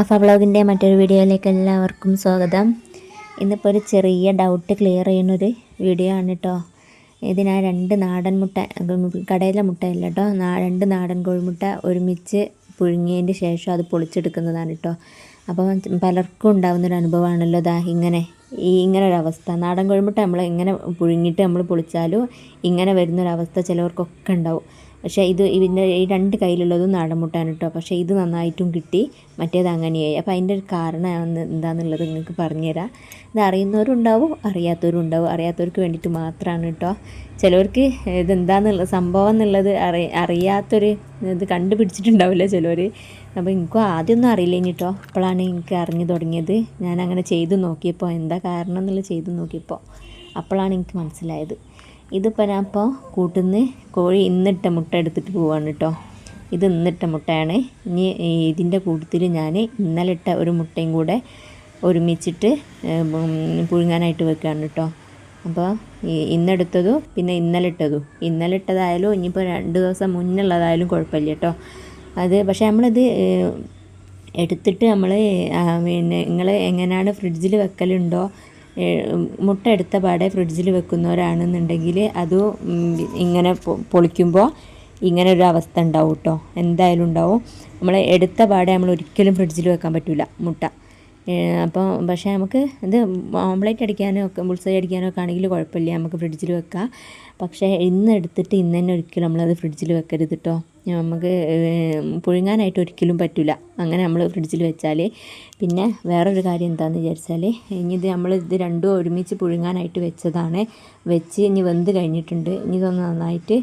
അഫ വ്ളോഗിന്റെ മറ്റൊരു വീഡിയോയിലേക്ക് എല്ലാവർക്കും സ്വാഗതം. ഇന്നിപ്പോൾ ഒരു ചെറിയ ഡൗട്ട് ക്ലിയർ ചെയ്യുന്നൊരു വീഡിയോ ആണ് കേട്ടോ ഇതിനാ രണ്ട് നാടൻ മുട്ട കടയിലെ മുട്ടയല്ല കേട്ടോ രണ്ട് നാടൻ കോഴിമുട്ട ഒരുമിച്ച് പുഴുങ്ങിയതിന്റെ ശേഷം അത് പൊളിച്ചെടുക്കുന്നതാണ് കേട്ടോ അപ്പോൾ പലർക്കും ഉണ്ടാകുന്നൊരു അനുഭവമാണല്ലോ ദാ ഇങ്ങനെ ഈ ഇങ്ങനെ ഒരു അവസ്ഥ. നാടൻ കോഴിമുട്ട നമ്മൾ ഇങ്ങനെ പുഴുങ്ങിയിട്ട് നമ്മൾ പൊളിച്ചാലും ഇങ്ങനെ വരുന്നൊരവസ്ഥ ചിലവർക്കൊക്കെ ഉണ്ടാവും. പക്ഷേ ഇത് ഇതിന്റെ ഈ രണ്ട് കയ്യിലുള്ളതും നാടൻ മുട്ടാണ് കേട്ടോ. പക്ഷേ ഇത് നന്നായിട്ടും കിട്ടി. മറ്റേത് അങ്ങനെയായി. അപ്പോൾ അതിന്റെ ഒരു കാരണം എന്താണെന്നുള്ളത് നിങ്ങൾക്ക് പറഞ്ഞുതരാം. ഇത് അറിയുന്നവരും ഉണ്ടാവും അറിയാത്തവരും ഉണ്ടാവും അറിയാത്തവർക്ക് വേണ്ടിയിട്ട് മാത്രമാണ് കേട്ടോ. ചിലവർക്ക് ഇതെന്താന്നുള്ള സംഭവം എന്നുള്ളത് അറി അറിയാത്തൊരു ഇത് കണ്ടുപിടിച്ചിട്ടുണ്ടാവില്ല ചിലവർ. അപ്പോൾ എനിക്കും ആദ്യമൊന്നും അറിയില്ല കേട്ടോ. അപ്പോഴാണ് എനിക്ക് അറിഞ്ഞു തുടങ്ങിയത്. ഞാൻ അങ്ങനെ ചെയ്തു നോക്കിയപ്പോൾ എന്താ കാരണം എന്നുള്ളത് ചെയ്തു നോക്കിയപ്പോൾ അപ്പോഴാണ് എനിക്ക് മനസ്സിലായത്. ഇതിപ്പോൾ ഞാൻ ഇപ്പോൾ കൂട്ടുന്ന കോഴി ഇന്നിട്ട മുട്ട എടുത്തിട്ട് പോവാണ് കേട്ടോ ഇത് ഇന്നിട്ട മുട്ടയാണ്. ഇനി ഇതിന്റെ കൂട്ടത്തിൽ ഞാൻ ഇന്നലെ ഇട്ട ഒരു മുട്ടയും കൂടെ ഒരുമിച്ചിട്ട് പുഴുങ്ങാനായിട്ട് വെക്കുകയാണ് കേട്ടോ അപ്പോൾ ഇന്നെടുത്തതും പിന്നെ ഇന്നലെ ഇട്ടതും. ഇന്നലെ ഇട്ടതായാലും ഇനിയിപ്പോൾ രണ്ട് ദിവസം മുന്നുള്ളതായാലും കുഴപ്പമില്ല കേട്ടോ അത് പക്ഷേ നമ്മളിത് എടുത്തിട്ട് നമ്മൾ പിന്നെ നിങ്ങൾ എങ്ങനെയാണ് ഫ്രിഡ്ജിൽ വെക്കലുണ്ടോ? മുട്ട എടുത്ത പാടെ ഫ്രിഡ്ജിൽ വെക്കുന്നവരാണെന്നുണ്ടെങ്കിൽ അത് ഇങ്ങനെ പൊളിക്കുമ്പോൾ ഇങ്ങനെ ഒരു അവസ്ഥ ഉണ്ടാവും കേട്ടോ എന്തായാലും ഉണ്ടാവും. നമ്മൾ എടുത്ത പാടെ നമ്മൾ ഒരിക്കലും ഫ്രിഡ്ജിൽ വെക്കാൻ പറ്റില്ല മുട്ട. അപ്പോൾ പക്ഷേ നമുക്ക് ഇത് ഓംലേറ്റ് അടിക്കാനോ ഒക്കെ ബുൾസൈ അടിക്കാനോ ഒക്കെ ആണെങ്കിൽ കുഴപ്പമില്ല. നമുക്ക് ഫ്രിഡ്ജിൽ വെക്കാം. പക്ഷേ ഇന്ന് എടുത്തിട്ട് ഇന്ന് തന്നെ ഒരിക്കലും നമ്മളത് ഫ്രിഡ്ജിൽ വെക്കരുത് കേട്ടോ നമുക്ക് പുഴുങ്ങാനായിട്ട് ഒരിക്കലും പറ്റില്ല അങ്ങനെ നമ്മൾ ഫ്രിഡ്ജിൽ വെച്ചാൽ പിന്നെ വേറൊരു കാര്യം എന്താണെന്ന് വിചാരിച്ചാൽ ഇനി ഇത് നമ്മൾ ഇത് രണ്ടും ഒരുമിച്ച് പുഴുങ്ങാനായിട്ട് വെച്ചതാണ്. വെച്ച് ഇനി വെന്ത് കഴിഞ്ഞിട്ടുണ്ട്. ഇനി ഇതൊന്ന് നന്നായിട്ട്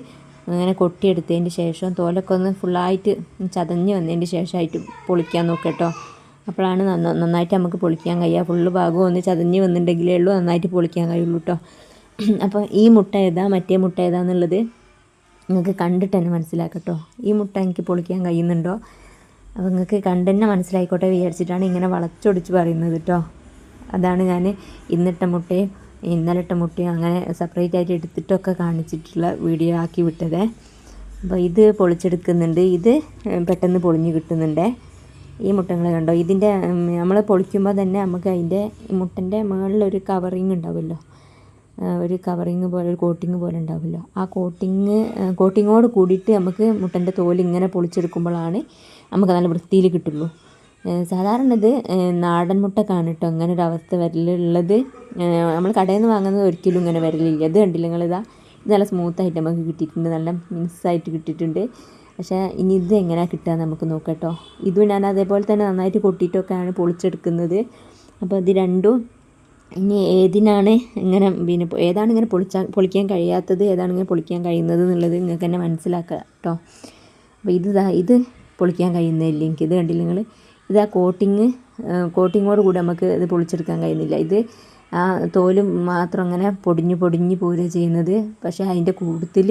അങ്ങനെ കൊട്ടിയെടുത്തതിന് ശേഷം തോലൊക്കെ ഒന്ന് ഫുള്ളായിട്ട് ചതഞ്ഞ് വന്നതിന് ശേഷമായിട്ട് പൊളിക്കാൻ നോക്കട്ടോ. അപ്പോഴാണ് നന്ന നന്നായിട്ട് നമുക്ക് പൊളിക്കാൻ കഴിയുക. ഫുള്ള് ഭാഗവും ഒന്ന് ചതഞ്ഞ് വന്നിട്ടുണ്ടെങ്കിലേ ഉള്ളൂ നന്നായിട്ട് പൊളിക്കാൻ കഴിയുള്ളൂ കേട്ടോ അപ്പോൾ ഈ മുട്ട ഏതാ മറ്റേ മുട്ട ഏതാന്നുള്ളത് നിങ്ങൾക്ക് കണ്ടിട്ട് തന്നെ മനസ്സിലാക്കട്ടോ ഈ മുട്ട എനിക്ക് പൊളിക്കാൻ കഴിയുന്നുണ്ടോ? അപ്പോൾ നിങ്ങൾക്ക് കണ്ട് തന്നെ മനസ്സിലായിക്കോട്ടെ വിചാരിച്ചിട്ടാണ് ഇങ്ങനെ വളച്ചൊടിച്ച് പറയുന്നത് കേട്ടോ അതാണ് ഞാൻ ഇന്നിട്ട മുട്ടയും ഇന്നലിട്ട മുട്ടയും അങ്ങനെ സെപ്പറേറ്റ് ആയിട്ട് എടുത്തിട്ടൊക്കെ കാണിച്ചിട്ടുള്ള വീഡിയോ ആക്കി വിട്ടത്. അപ്പോൾ ഇത് പൊളിച്ചെടുക്കുന്നുണ്ട്. ഇത് പെട്ടെന്ന് പൊളിഞ്ഞ് കിട്ടുന്നുണ്ടേ. ഈ മുട്ടങ്ങൾ കണ്ടോ? ഇതിന്റെ നമ്മൾ പൊളിക്കുമ്പോൾ തന്നെ നമുക്ക് അതിന്റെ മുട്ടന്റെ മുകളിലൊരു കവറിങ് ഉണ്ടാവുമല്ലോ. ഒരു കവറിങ് പോലെ ഒരു കോട്ടിങ് പോലെ ഉണ്ടാവുമല്ലോ. ആ കോട്ടിങ് കോട്ടിങ്ങോട് കൂടിയിട്ട് നമുക്ക് മുട്ടന്റെ തോൽ ഇങ്ങനെ പൊളിച്ചെടുക്കുമ്പോഴാണ് നമുക്ക് നല്ല വൃത്തിയിൽ കിട്ടുള്ളൂ. സാധാരണ ഇത് നാടൻ മുട്ട കേട്ടോ. അങ്ങനെ ഒരു അവസ്ഥ വരലുള്ളത്. നമ്മൾ കടയിൽ നിന്ന് വാങ്ങുന്നത് ഒരിക്കലും ഇങ്ങനെ വരലില്ല. ഇത് കണ്ടില്ല നിങ്ങളിതാ? ഇത് നല്ല സ്മൂത്തായിട്ട് നമുക്ക് കിട്ടിയിട്ടുണ്ട്. നല്ല മിക്സായിട്ട് കിട്ടിയിട്ടുണ്ട്. പക്ഷേ ഇനി ഇത് എങ്ങനെയാണ് കിട്ടുക നമുക്ക് നോക്കാം കേട്ടോ. ഇതും ഞാൻ അതേപോലെ തന്നെ നന്നായിട്ട് കൊട്ടിയിട്ടൊക്കെയാണ് പൊളിച്ചെടുക്കുന്നത്. അപ്പോൾ ഇത് രണ്ടും ഇനി ഏതിനാണ് ഇങ്ങനെ പിന്നെ ഏതാണ് ഇങ്ങനെ പൊളിച്ചാൽ പൊളിക്കാൻ കഴിയാത്തത്? ഏതാണ് ഇങ്ങനെ പൊളിക്കാൻ കഴിയുന്നത് എന്നുള്ളത് നിങ്ങൾക്ക് തന്നെ മനസ്സിലാക്കുക കേട്ടോ അപ്പോൾ ഇത് ഇത് പൊളിക്കാൻ കഴിയുന്നില്ല. എനിക്ക് ഇത് കണ്ടില്ല നിങ്ങൾ ഇത് ആ കോട്ടിങ് കോട്ടിങ്ങോട് കൂടി നമുക്ക് ഇത് പൊളിച്ചെടുക്കാൻ കഴിയുന്നില്ല. ഇത് ആ തോലും മാത്രം അങ്ങനെ പൊടിഞ്ഞ് പൊടിഞ്ഞ് പോരുക ചെയ്യുന്നത്. പക്ഷേ അതിന്റെ കൂട്ടത്തിൽ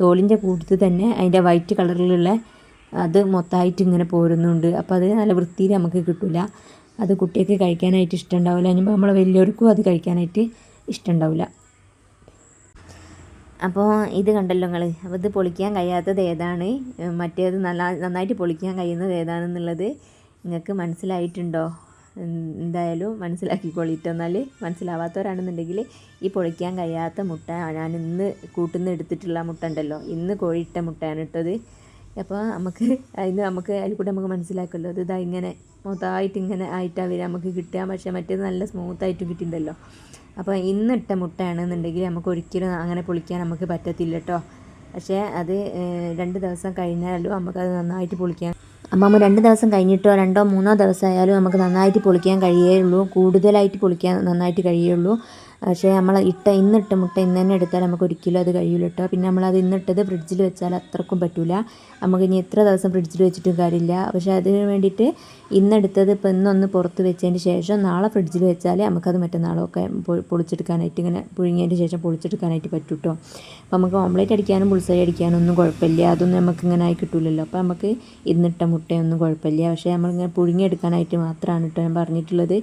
തോലിന്റെ കൂട്ടത്തിൽ തന്നെ അതിന്റെ വൈറ്റ് കളറിലുള്ള അത് മൊത്തമായിട്ട് ഇങ്ങനെ പോരുന്നുണ്ട്. അപ്പോൾ അത് നല്ല വൃത്തിയിൽ നമുക്ക് കിട്ടില്ല അത് കുട്ടിയൊക്കെ കഴിക്കാനായിട്ട് ഇഷ്ടമുണ്ടാവില്ല. ഇനിയിപ്പോൾ നമ്മൾ വലിയവർക്കും അത് കഴിക്കാനായിട്ട് ഇഷ്ടമുണ്ടാവില്ല. അപ്പോൾ ഇത് കണ്ടല്ലോ നിങ്ങൾ അപ്പോൾ ഇത് പൊളിക്കാൻ കഴിയാത്തത് ഏതാണ്? മറ്റേത് നല്ല നന്നായിട്ട് പൊളിക്കാൻ കഴിയുന്നത് ഏതാണെന്നുള്ളത് നിങ്ങൾക്ക് മനസ്സിലായിട്ടുണ്ടോ? എന്തായാലും മനസ്സിലാക്കിക്കൊള്ളിട്ടോ എന്നാൽ മനസ്സിലാവാത്തവരാണെന്നുണ്ടെങ്കിൽ ഈ പൊളിക്കാൻ കഴിയാത്ത മുട്ട ഞാൻ ഇന്ന് കൂട്ടുന്ന എടുത്തിട്ടുള്ള മുട്ട ഉണ്ടല്ലോ. ഇന്ന് കോഴിയിട്ട മുട്ടയാണ് ഇട്ടത്. അപ്പോൾ നമുക്ക് അതിന് നമുക്ക് അതിൽ കൂടെ നമുക്ക് മനസ്സിലാക്കുമല്ലോ അത് ഇതാ ഇങ്ങനെ മൊത്തമായിട്ട് ഇങ്ങനെ ആയിട്ടാണ് വരിക. നമുക്ക് കിട്ടുക. പക്ഷേ മറ്റേത് നല്ല സ്മൂത്തായിട്ട് കിട്ടിയിട്ടുണ്ടല്ലോ അപ്പോൾ ഇന്നിട്ട മുട്ടയാണെന്നുണ്ടെങ്കിൽ നമുക്ക് ഒരിക്കലും അങ്ങനെ പൊളിക്കാൻ നമുക്ക് പറ്റത്തില്ല കേട്ടോ പക്ഷേ അത് രണ്ട് ദിവസം കഴിഞ്ഞാലും നമുക്കത് നന്നായിട്ട് പൊളിക്കാൻ. അപ്പോൾ നമ്മൾ രണ്ട് ദിവസം കഴിഞ്ഞിട്ടോ രണ്ടോ മൂന്നോ ദിവസമായാലും നമുക്ക് നന്നായിട്ട് പൊളിക്കാൻ കഴിയുള്ളൂ. കൂടുതലായിട്ട് പൊളിക്കാൻ നന്നായിട്ട് കഴിയുള്ളൂ. പക്ഷേ നമ്മൾ ഇട്ട ഇന്നിട്ട മുട്ട ഇന്ന് തന്നെ എടുത്താൽ നമുക്ക് ഒരിക്കലും അത് കഴിയില്ല കേട്ടോ പിന്നെ നമ്മളത് ഇന്നിട്ടത് ഫ്രിഡ്ജിൽ വെച്ചാൽ അത്രക്കും പറ്റില്ല നമുക്ക് ഇനി എത്ര ദിവസം ഫ്രിഡ്ജിൽ വെച്ചിട്ടും കാര്യമില്ല. പക്ഷേ അതിന് വേണ്ടിയിട്ട് ഇന്നെടുത്തത് ഇപ്പോൾ ഇന്നൊന്ന് പുറത്ത് വെച്ചതിന് ശേഷം നാളെ ഫ്രിഡ്ജിൽ വെച്ചാൽ നമുക്കത് മറ്റന്നാളൊക്കെ പൊളിച്ചെടുക്കാനായിട്ട് ഇങ്ങനെ പുഴുങ്ങിയതിന് ശേഷം പൊളിച്ചെടുക്കാനായിട്ട് പറ്റും കേട്ടോ അപ്പോൾ നമുക്ക് ഓംലേറ്റ് അടിക്കാനും പുളിസരി അടിക്കാനും ഒന്നും കുഴപ്പമില്ല. അതൊന്നും നമുക്ക് ഇങ്ങനെ ആയി കിട്ടില്ലല്ലോ അപ്പോൾ നമുക്ക് ഇന്നിട്ട മുട്ടയൊന്നും കുഴപ്പമില്ല. പക്ഷേ നമ്മളിങ്ങനെ പുഴുങ്ങിയെടുക്കാനായിട്ട് മാത്രമാണ് കേട്ടോ ഞാൻ പറഞ്ഞിട്ടുള്ളത്.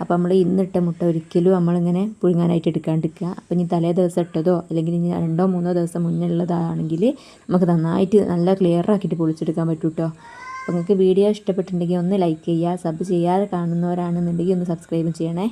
അപ്പോൾ നമ്മൾ ഇന്നിട്ട മുട്ട ഒരിക്കലും നമ്മളിങ്ങനെ പുഴുങ്ങാനായിട്ട് എടുക്കാണ്ടിരിക്കുക. അപ്പോൾ ഇനി തലേ ദിവസം ഇട്ടതോ അല്ലെങ്കിൽ ഇനി രണ്ടോ മൂന്നോ ദിവസം മുന്നേ ഉള്ളതാണെങ്കിൽ നമുക്ക് നന്നായിട്ട് നല്ല ക്ലിയർ ആക്കിയിട്ട് പൊളിച്ചെടുക്കാൻ പറ്റും കേട്ടോ അപ്പോൾ നിങ്ങൾക്ക് വീഡിയോ ഇഷ്ടപ്പെട്ടിട്ടുണ്ടെങ്കിൽ ഒന്ന് ലൈക്ക് ചെയ്യുക സബ് ചെയ്യാതെ കാണുന്നവരാണെന്നുണ്ടെങ്കിൽ ഒന്ന് സബ്സ്ക്രൈബ് ചെയ്യണേ.